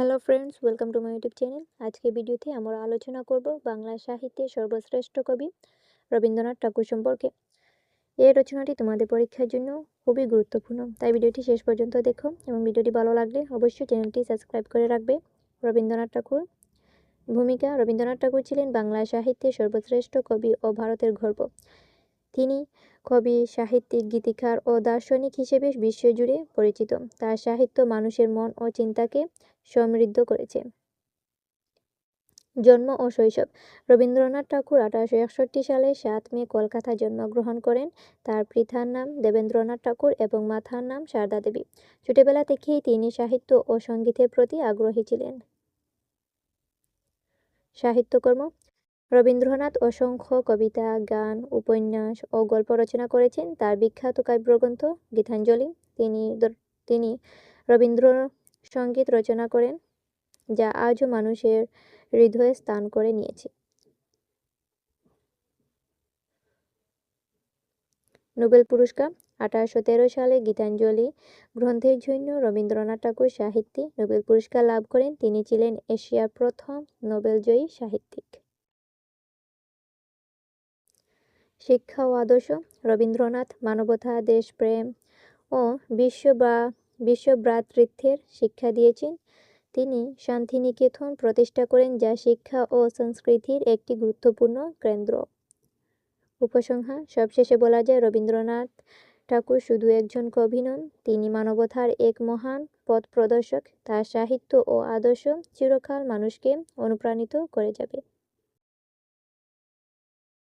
Hello friends welcome to my YouTube channel আজকে ভিডিওতে আমরা আলোচনা করব বাংলা সাহিত্যের সর্বশ্রেষ্ঠ কবি রবীন্দ্রনাথ ঠাকুর সম্পর্কে। এই রচনাটি তোমাদের পরীক্ষার জন্য খুবই গুরুত্বপূর্ণ। তাই ভিডিওটি শেষ পর্যন্ত দেখো এবং ভিডিওটি ভালো লাগলে অবশ্যই চ্যানেলটি সাবস্ক্রাইব করে রাখবে রবীন্দ্রনাথ ঠাকুর। ভূমিকা, রবীন্দ্রনাথ ঠাকুর ছিলেন বাংলা সাহিত্যের সর্বশ্রেষ্ঠ কবি ও ভারতের গর্ব। তিনি কবি, সাহিত্যিক, গীতিকার ও দার্শনিক হিসেবে বিশ্বজুড়ে পরিচিত। তার সাহিত্য মানুষের মন ও চিন্তাকে সমৃদ্ধ করেছে। জন্ম ও শৈশব। রবীন্দ্রনাথ ঠাকুর আঠারোশো একষট্টি সালে সাত মে কলকাতায় জন্মগ্রহণ করেন। তার পিতার নাম দেবেন্দ্রনাথ ঠাকুর এবং মাথার নাম সারদা দেবী। ছোটবেলা থেকেই তিনি সাহিত্য ও সঙ্গীতের প্রতি আগ্রহী ছিলেন। সাহিত্যকর্ম রবীন্দ্রনাথ অসংখ্য কবিতা, গান, উপন্যাস ও গল্প রচনা করেছেন। তার বিখ্যাত কাব্যগ্রন্থ গীতাঞ্জলি। তিনি তিনি রবীন্দ্র সংগীত রচনা করেন, যা আজও মানুষের হৃদয়ে স্থান করে নিয়েছে। নোবেল পুরস্কার আঠারোশো তেরো সালে গীতাঞ্জলি গ্রন্থের জন্য রবীন্দ্রনাথ ঠাকুর সাহিত্যিক। নোবেল পুরস্কার লাভ করেন। তিনি ছিলেন এশিয়ার প্রথম নোবেলজয়ী সাহিত্যিক। শিক্ষা ও আদর্শ, রবীন্দ্রনাথ, মানবতা, দেশপ্রেম ও বিশ্ব বা বিশ্বভ্রাতৃত্বের শিক্ষা দিয়েছেন। তিনি শান্তিনিকেতন প্রতিষ্ঠা করেন, যা শিক্ষা ও সংস্কৃতির একটি গুরুত্বপূর্ণ কেন্দ্র। উপসংহার, সবশেষে বলা যায়, রবীন্দ্রনাথ ঠাকুর শুধু একজন কবি নন, তিনি মানবতার এক মহান পথ প্রদর্শক। তার সাহিত্য ও আদর্শ চিরকাল মানুষকে অনুপ্রাণিত করে যাবে।